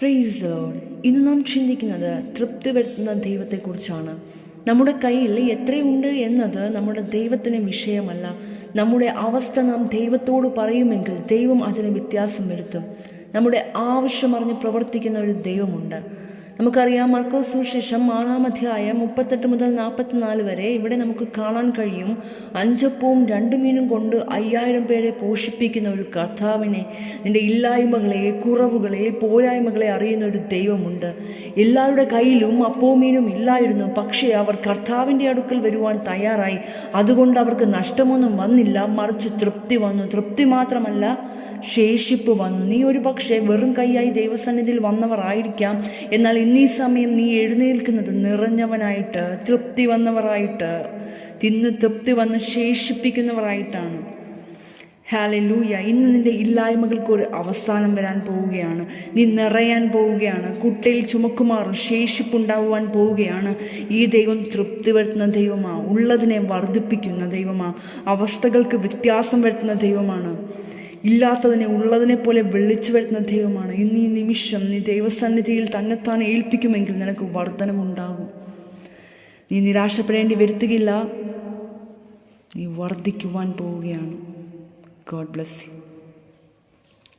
Price load ഇന്ന് നാം ചിന്തിക്കുന്നത് തൃപ്തി വരുത്തുന്ന ദൈവത്തെക്കുറിച്ചാണ്. നമ്മുടെ കയ്യിൽ എത്രയുണ്ട് എന്നത് നമ്മുടെ ദൈവത്തിന് വിഷയമല്ല. നമ്മുടെ അവസ്ഥ നാം ദൈവത്തോട് പറയുമെങ്കിൽ ദൈവം അതിന് വ്യത്യാസം വരുത്തും. നമ്മുടെ ആവശ്യം ആവശ്യമറിഞ്ഞ് പ്രവർത്തിക്കുന്ന ഒരു ദൈവമുണ്ട്. നമുക്കറിയാം മർക്കോ സുശേഷം ആറാം അധ്യായം മുപ്പത്തെട്ട് മുതൽ നാൽപ്പത്തിനാല് വരെ ഇവിടെ നമുക്ക് കാണാൻ കഴിയും. അഞ്ചപ്പവും രണ്ടു മീനും കൊണ്ട് അയ്യായിരം പേരെ പോഷിപ്പിക്കുന്ന ഒരു കർത്താവിനെ നിന്റെ ഇല്ലായ്മകളെ കുറവുകളെ പോരായ്മകളെ അറിയുന്ന ഒരു ദൈവമുണ്ട്. എല്ലാവരുടെ കയ്യിലും അപ്പവും മീനും ഇല്ലായിരുന്നു. പക്ഷേ അവർ കർത്താവിന്റെ അടുക്കൽ വരുവാൻ തയ്യാറായി. അതുകൊണ്ട് അവർക്ക് നഷ്ടമൊന്നും വന്നില്ല. മറിച്ച് തൃപ്തി വന്നു. തൃപ്തി മാത്രമല്ല ശേഷിപ്പ് വന്നു. നീ ഒരു പക്ഷേ വെറും കൈയായി ദൈവസന്നിധിയിൽ വന്നവർ ആയിരിക്കാം. എന്നാൽ ഇന്നീ സമയം നീ എഴുന്നേൽക്കുന്നത് നിറഞ്ഞവനായിട്ട് തൃപ്തി വന്നവരായിട്ട് തിന്ന് തൃപ്തി വന്ന് ശേഷിപ്പിക്കുന്നവരായിട്ടാണ്. ഹാലലൂയ ഇന്ന് നിന്റെ ഇല്ലായ്മകൾക്ക് ഒരു അവസാനം വരാൻ പോവുകയാണ്. നീ നിറയാൻ പോവുകയാണ്. കുട്ടയിൽ ചുമക്കുമാറും ശേഷിപ്പുണ്ടാവുവാൻ പോവുകയാണ്. ഈ ദൈവം തൃപ്തി വരുത്തുന്ന ദൈവമാണ് ഉള്ളതിനെ വർദ്ധിപ്പിക്കുന്ന ദൈവമാണ് അവസ്ഥകൾക്ക് വ്യത്യാസം വരുത്തുന്ന ദൈവമാണ്. ഇല്ലാത്തതിനെ ഉള്ളതിനെ പോലെ വെളിച്ചു വരുത്തുന്ന ദൈവമാണ്. ഇന്ന് ഈ നിമിഷം നീ ദൈവസന്നിധിയിൽ തന്നെത്താൻ ഏൽപ്പിക്കുമെങ്കിൽ നിനക്ക് വർധനമുണ്ടാകും നീ നിരാശപ്പെടേണ്ടി വരുത്തുകയില്ല. നീ വർദ്ധിക്കുവാൻ പോവുകയാണ്. God bless you